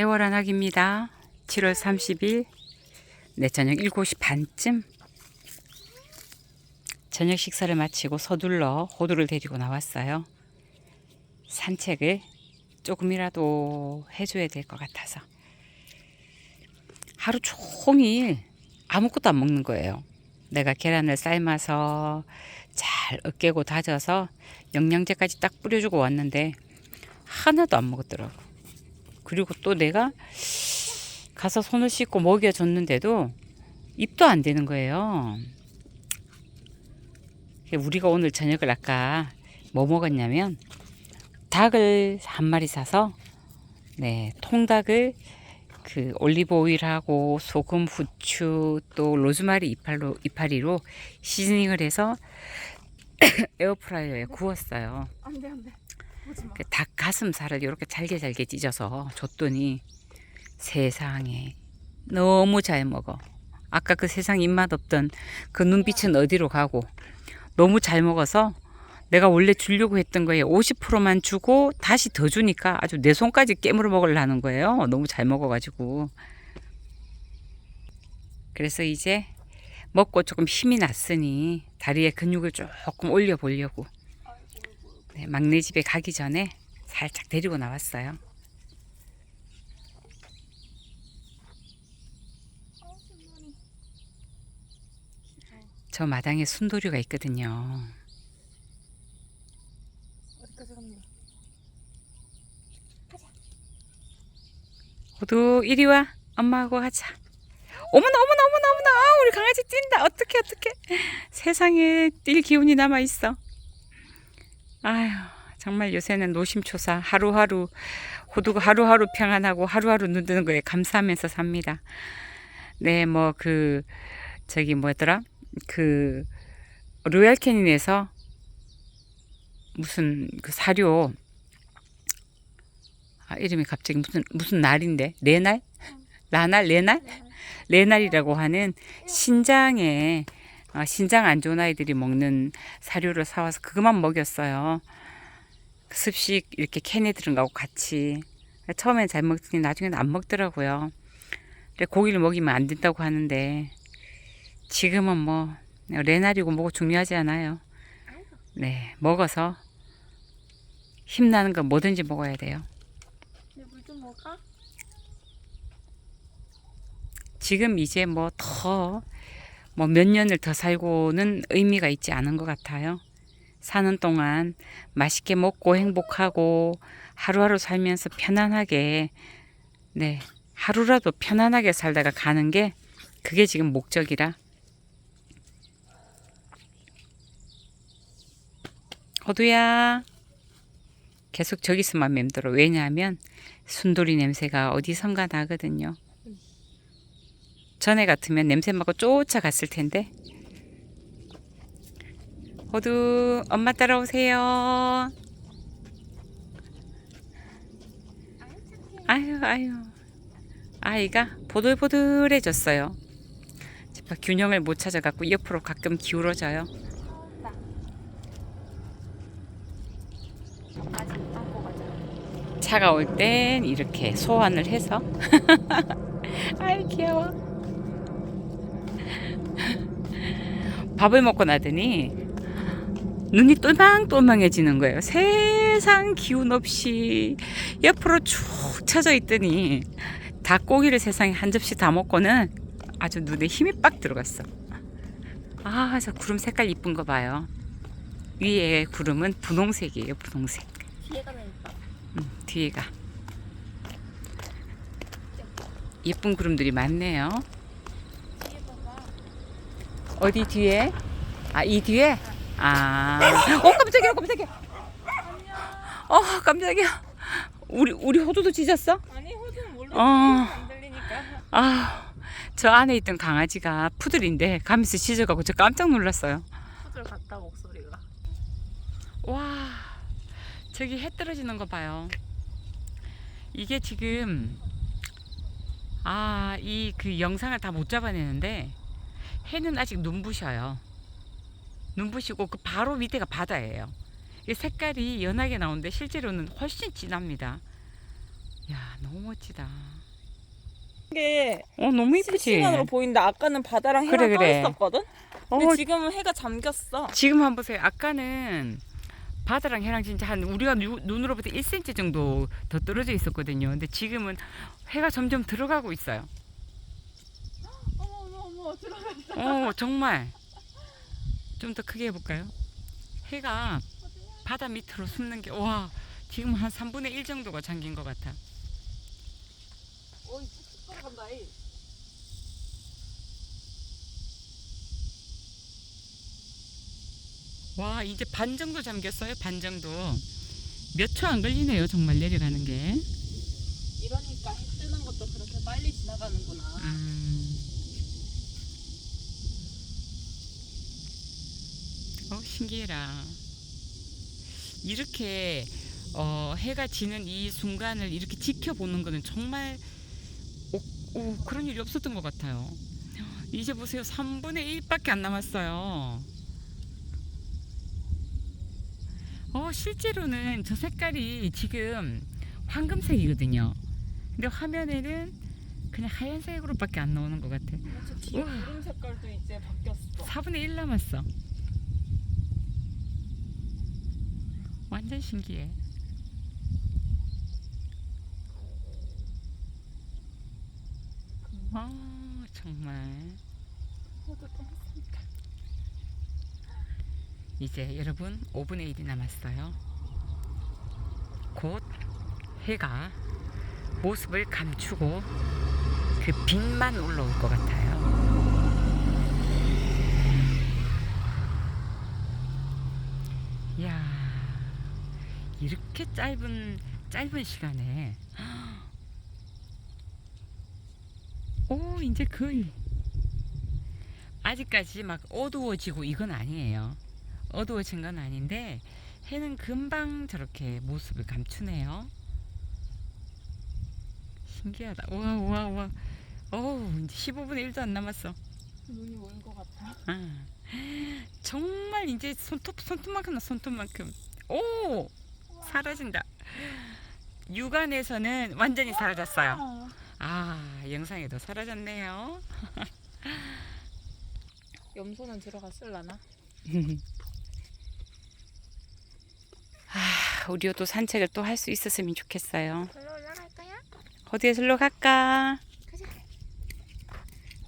애월한 학입니다. 7월 30일 네 저녁 7시 반쯤 저녁 식사를 마치고 서둘러 호두를 데리고 나왔어요. 산책을 조금이라도 해줘야 될 것 같아서 하루 종일 아무것도 안 먹는 거예요. 내가 계란을 삶아서 잘 으깨고 다져서 영양제까지 딱 뿌려주고 왔는데 하나도 안 먹었더라고. 그리고 또 내가 가서 손을 씻고 먹여줬는데도 입도 안 되는 거예요. 우리가 오늘 저녁을 아까 뭐 먹었냐면 닭을 한 마리 사서 네 통닭을 그 올리브 오일하고 소금, 후추 또 로즈마리 이파로 이파리로 시즈닝을 해서 에어프라이어에 구웠어요. 안돼 안돼. 그 닭 가슴살을 이렇게 잘게 잘게 찢어서 줬더니 세상에 너무 잘 먹어. 아까 그 세상 입맛 없던 그 눈빛은 어디로 가고 너무 잘 먹어서 내가 원래 주려고 했던 거에 50%만 주고 다시 더 주니까 아주 내 손까지 깨물어 먹으려는 거예요. 너무 잘 먹어가지고. 그래서 이제 먹고 조금 힘이 났으니 다리에 근육을 조금 올려 보려고 네, 막내 집에 가기 전에 살짝 데리고 나왔어요. 저 마당에 순도류가 있거든요. 호두 이리 와. 엄마하고 가자. 어머나 어머나 어머나 어머나 아, 우리 강아지 뛴다. 어떻게 어떻게 세상에 뛸 기운이 남아 있어. 아휴 정말 요새는 노심초사 하루하루 호두가 하루하루 평안하고 하루하루 눈 뜨는 거에 감사하면서 삽니다. 네 뭐 그 저기 뭐더라? 그 로얄 캐닌에서 무슨 그 사료 아 이름이 갑자기 무슨 무슨 날인데? 레날? 라날? 레날. 레날이라고 하는 신장에 어, 신장 안 좋은 아이들이 먹는 사료를 사와서 그것만 먹였어요. 습식 이렇게 캔에 들은 거하고 같이 처음엔 잘 먹더니 나중에는 안 먹더라고요. 근데 고기를 먹이면 안 된다고 하는데 지금은 뭐 레날이고 뭐고 중요하지 않아요. 네 먹어서 힘나는 거 뭐든지 먹어야 돼요. 물좀 먹어? 지금 이제 뭐 더 뭐 몇 년을 더 살고는 의미가 있지 않은 것 같아요. 사는 동안 맛있게 먹고 행복하고 하루하루 살면서 편안하게 네 하루라도 편안하게 살다가 가는 게 그게 지금 목적이라 호두야 계속 저기서만 맴돌아 왜냐하면 순돌이 냄새가 어디선가 나거든요. 전에 같으면 냄새 맡고 쫓아갔을 텐데. 호두 엄마 따라오세요. 아유 아유 아이가 보들보들해졌어요. 제가 균형을 못 찾아갖고 옆으로 가끔 기울어져요. 차가 올 땐 이렇게 소환을 해서 아이 귀여워 밥을 먹고 나더니 눈이 똘망똘망해지는 거예요. 세상 기운 없이 옆으로 쭉 쳐져 있더니 닭고기를 세상에 한 접시 다 먹고는 아주 눈에 힘이 빡 들어갔어. 아 저 구름 색깔 이쁜 거 봐요. 위에 구름은 분홍색이에요 분홍색. 뒤에가 나니까. 음, 뒤에가. 예쁜 구름들이 많네요. 어디 뒤에? 아, 이 뒤에? 아, 어 깜짝이야, 깜짝이야. 어, 깜짝이야. 우리 우리 호두도 짖었어? 아니 호주는 원래 어. 안 들리니까. 아, 저 안에 있던 강아지가 푸들인데 가면서 짖어가고 저 깜짝 놀랐어요. 호주 같다 목소리가. 와, 저기 해 떨어지는 거 봐요. 이게 지금 아, 이 그 영상을 다 못 잡아내는데 해는 아직 눈부셔요. 눈부시고 그 바로 밑에가 바다예요. 이 색깔이 연하게 나오는데 실제로는 훨씬 진합니다. 야 너무 멋지다. 이게 어 너무 이쁘지. 실시간으로 보이는데 아까는 바다랑 해가 그래, 떠 그래. 있었거든? 근데 어, 지금은 해가 잠겼어. 지금 한번 보세요. 아까는 바다랑 해랑 진짜 한 우리가 누- 눈으로부터 1cm 정도 더 떨어져 있었거든요. 근데 지금은 해가 점점 들어가고 있어요. 어 정말 좀 더 크게 해볼까요? 해가 바다 밑으로 숨는 게 와 지금 한 3분의 1 정도가 잠긴 것 같아. 어이 푹푹 들어간다 이. 와 이제 반 정도 잠겼어요. 반 정도. 몇 초 안 걸리네요. 정말 내려가는 게. 이러니까 해 뜨는 것도 그렇게 빨리 지나가는구나. 음. 어 신기해라. 이렇게 어, 해가 지는 이 순간을 이렇게 지켜보는 거는 정말 오, 오, 그런 일이 없었던 것 같아요. 이제 보세요. 3분의 1밖에 안 남았어요. 어, 실제로는 저 색깔이 지금 황금색이거든요. 근데 화면에는 그냥 하얀색으로밖에 안 나오는 것 같아. 저 뒤에 구름 색깔도 이제 바뀌었어. 4분의 1 남았어. 완전 신기해. 아 정말. 이제 여러분 5분의 1이 남았어요. 곧 해가 모습을 감추고 그 빛만 올라올 것 같아요. 야 이렇게 짧은 짧은 시간에 오 이제 거의 아직까지 막 어두워지고 이건 아니에요. 어두워진 건 아닌데 해는 금방 저렇게 모습을 감추네요. 신기하다. 우와 우와 우와. 어우 이제 15분의 1도 안 남았어. 눈이 온것 같아. 아, 정말 이제 손톱 손톱만큼 나 손톱만큼. 오 사라진다. 육안에서는 완전히 사라졌어요. 아 영상에도 사라졌네요. 염소는 들어갔을라나? 아 우리도 산책을 또 할 수 있었으면 좋겠어요. 별로 올라갈 거야? 어디에 슬로 갈까?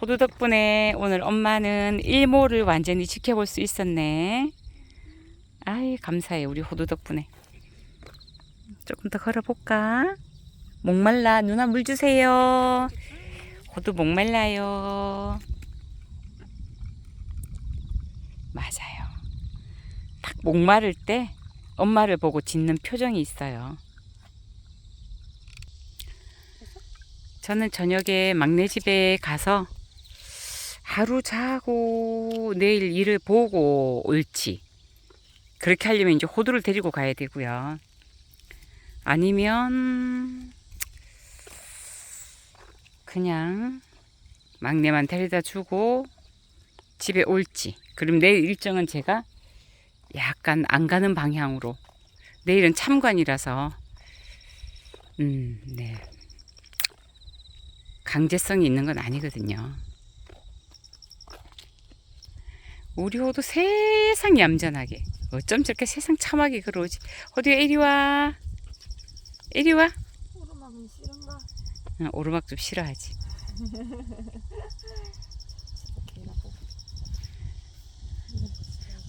호두 덕분에 오늘 엄마는 일모를 완전히 지켜볼 수 있었네. 아이, 감사해, 우리 호두 덕분에. 조금 더 걸어볼까? 목말라, 누나 물 주세요. 호두 목말라요. 맞아요. 딱 목마를 때 엄마를 보고 짖는 표정이 있어요. 저는 저녁에 막내 집에 가서 하루 자고 내일 일을 보고 올지 그렇게 하려면 이제 호두를 데리고 가야 되고요. 아니면 그냥 막내만 데려다 주고 집에 올지. 그럼 내일 일정은 제가 약간 안 가는 방향으로. 내일은 참관이라서 음, 네. 강제성이 있는 건 아니거든요. 우리 호도 세상 얌전하게. 어쩜 저렇게 세상 참하게 그러지? 호두야 이리 와. 이리 와. 오르막은 싫은가? 응, 오르막 좀 싫어하지.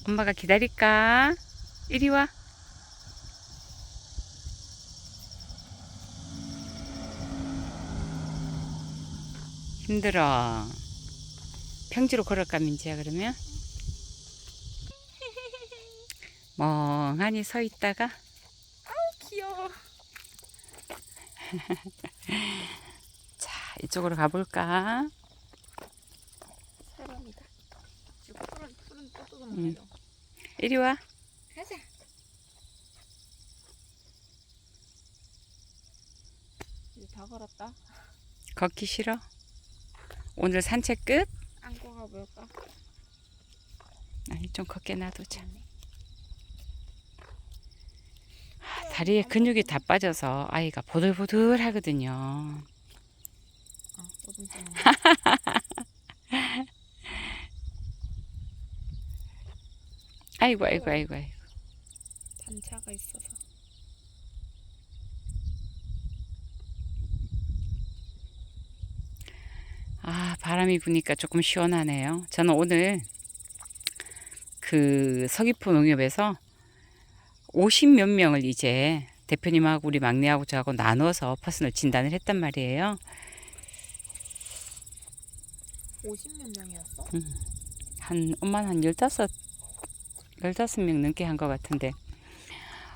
엄마가 기다릴까? 이리 와. 힘들어. 평지로 걸을까 민지야 그러면? 멍하니 서 있다가 귀여워. 자 이쪽으로 가볼까? 사람이다. 지금 푸른 푸른 또또는 응. 말이야. 이리 와. 가자. 이제 다 걸었다. 걷기 싫어? 오늘 산책 끝? 안고 가볼까? 아니 좀 걷게 놔두자. 아, 다 다리에 근육이 다 빠져서 아이가 보들보들 하거든요. 아이고, 아이고, 아이고, 아이고. 단차가 있어서. 아, 바람이 부니까 조금 시원하네요. 저는 오늘 그 서귀포 농협에서 50 몇 명을 이제 대표님하고 우리 막내하고 저하고 나눠서 퍼스널 진단을 했단 말이에요. 50 몇 명이었어? 한 엄마는 한 15, 15명 넘게 한 것 같은데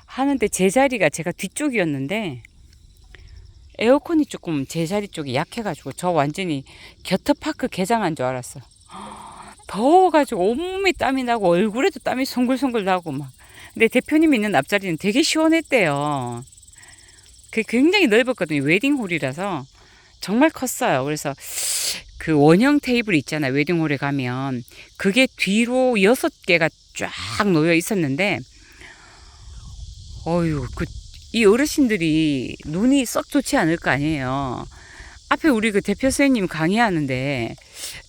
하는데 제 자리가 제가 뒤쪽이었는데 에어컨이 조금 제 자리 쪽이 약해가지고 저 완전히 겨터파크 개장한 줄 알았어. 더워가지고 온몸에 땀이 나고 얼굴에도 땀이 송글송글 나고 막. 근데 대표님 있는 앞자리는 되게 시원했대요. 그게 굉장히 넓었거든요. 웨딩홀이라서 정말 컸어요. 그래서 그 원형 테이블 있잖아요. 웨딩홀에 가면 그게 뒤로 여섯 개가 쫙 놓여 있었는데 어유 그 이 어르신들이 눈이 썩 좋지 않을 거 아니에요. 앞에 우리 그 대표 선생님 강의하는데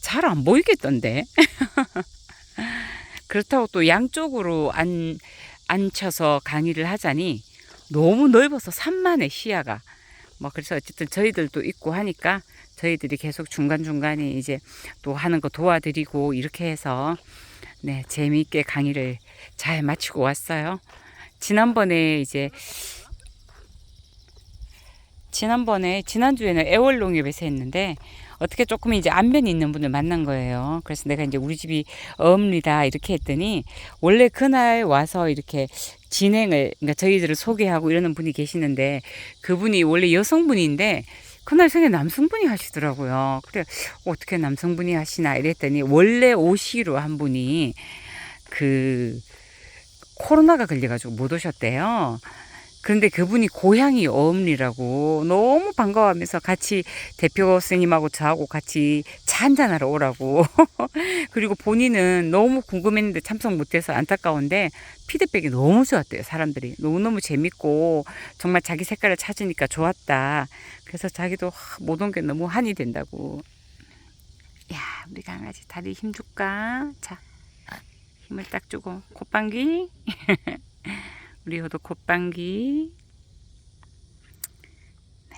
잘 안 보이겠던데. 그렇다고 또 양쪽으로 안 앉혀서 강의를 하자니 너무 넓어서 산만해 시야가. 뭐 그래서 어쨌든 저희들도 있고 하니까 저희들이 계속 중간중간에 이제 또 하는 거 도와드리고 이렇게 해서 네, 재미있게 강의를 잘 마치고 왔어요. 지난번에 이제 지난번에 지난주에는 애월농협에서 했는데 어떻게 조금 이제 안면이 있는 분을 만난 거예요. 그래서 내가 이제 우리 집이 어읍니다 이렇게 했더니 원래 그날 와서 이렇게 진행을 그러니까 저희들을 소개하고 이러는 분이 계시는데 그분이 원래 여성분인데 그날 생에 남성분이 하시더라고요. 그래 어떻게 남성분이 하시나 이랬더니 원래 오시로 한 분이 그 코로나가 걸려가지고 못 오셨대요. 그런데 그분이 고향이 어음리라고 너무 반가워하면서 같이 대표 선생님하고 저하고 같이 차 한잔하러 오라고. 그리고 본인은 너무 궁금했는데 참석 못해서 안타까운데 피드백이 너무 좋았대요, 사람들이. 너무너무 재밌고 정말 자기 색깔을 찾으니까 좋았다. 그래서 자기도 하, 못온 게 너무 한이 된다고. 야, 우리 강아지 다리 힘 줄까? 자, 힘을 딱 주고 콧방귀. 우리 호도 콧방귀. 네.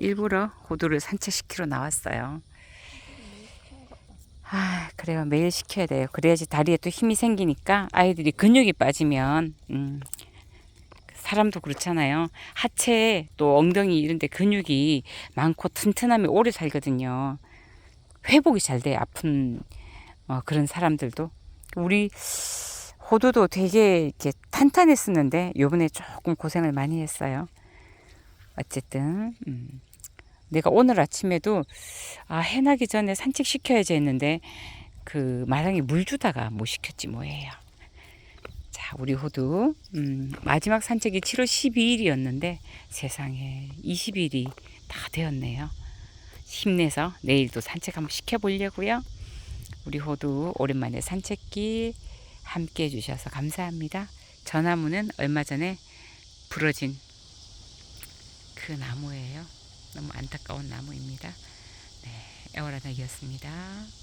일부러 호두를 산책시키러 나왔어요. 아, 그래요. 매일 시켜야 돼요. 그래야지 다리에 또 힘이 생기니까 아이들이 근육이 빠지면, 음, 사람도 그렇잖아요. 하체 또 엉덩이 이런 데 근육이 많고 튼튼하면 오래 살거든요. 회복이 잘 돼요. 아픈 어, 그런 사람들도. 우리 호두도 되게 이렇게 탄탄했었는데 요번에 조금 고생을 많이 했어요. 어쨌든 음. 내가 오늘 아침에도 아 해나기 전에 산책 시켜야지 했는데 그 마당에 물 주다가 못 시켰지 뭐예요. 자 우리 호두 음, 마지막 산책이 7월 12일이었는데 세상에 20일이 다 되었네요. 힘내서 내일도 산책 한번 시켜보려고요. 우리 호두 오랜만에 산책길 함께 해주셔서 감사합니다. 저 나무는 얼마 전에 부러진 그 나무예요. 너무 안타까운 나무입니다. 네, 애월하다기였습니다.